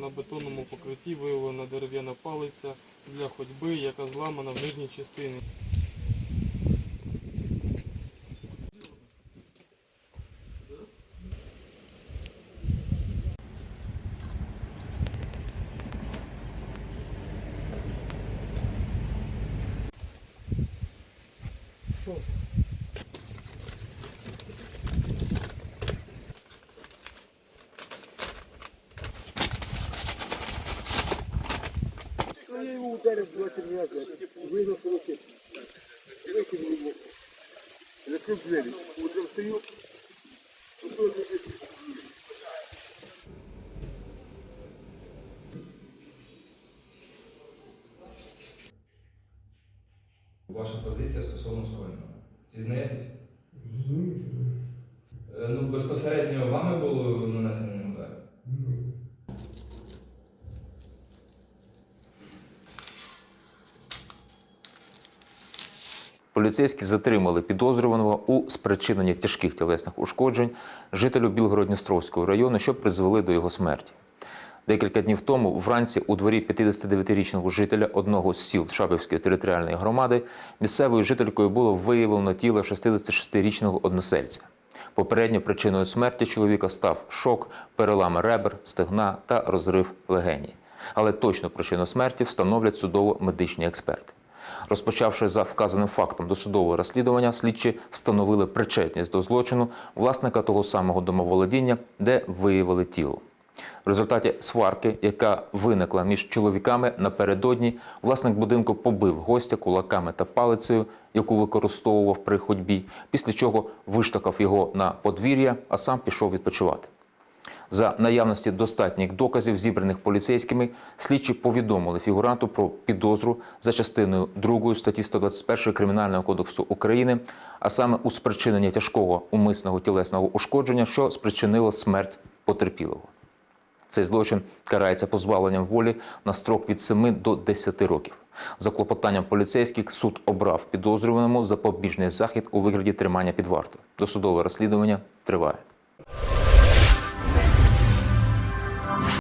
на бетонному покритті виявлена дерев'яна палиця для ходьби, яка зламана в нижній частині. Ну, я его ударил два-три раза, выгнал короче, выкинул его, закрыл двери. Утром встаю, тут тоже Ваша позиція стосовно скоєного. Зізнаєтесь? Е, Ну, безпосередньо вами було нанесений Поліцейські затримали підозрюваного у спричиненні тяжких тілесних ушкоджень жителю Білгород-Дністровського району, що призвели до його смерті. Декілька днів тому вранці у дворі 59-річного жителя одного з сіл Шабівської територіальної громади місцевою жителькою було виявлено тіло 66-річного односельця. Попередньою причиною смерті чоловіка став шок, перелами ребер, стегна та розрив легені. Але точну причину смерті встановлять судово-медичні експерти. Розпочавши за вказаним фактом досудове розслідування, слідчі встановили причетність до злочину власника того самого домоволодіння, де виявили тіло. В результаті сварки, яка виникла між чоловіками напередодні, власник будинку побив гостя кулаками та палицею, яку використовував при ходьбі, після чого виштовхав його на подвір'я, а сам пішов відпочивати. За наявності достатніх доказів, зібраних поліцейськими, слідчі повідомили фігуранту про підозру за частиною 2 статті 121 Кримінального кодексу України, а саме у спричиненні тяжкого умисного тілесного ушкодження, що спричинило смерть потерпілого. Цей злочин карається позбавленням волі на строк від 7 до 10 років. За клопотанням поліцейських суд обрав підозрюваному запобіжний захід у вигляді тримання під вартою. Досудове розслідування триває.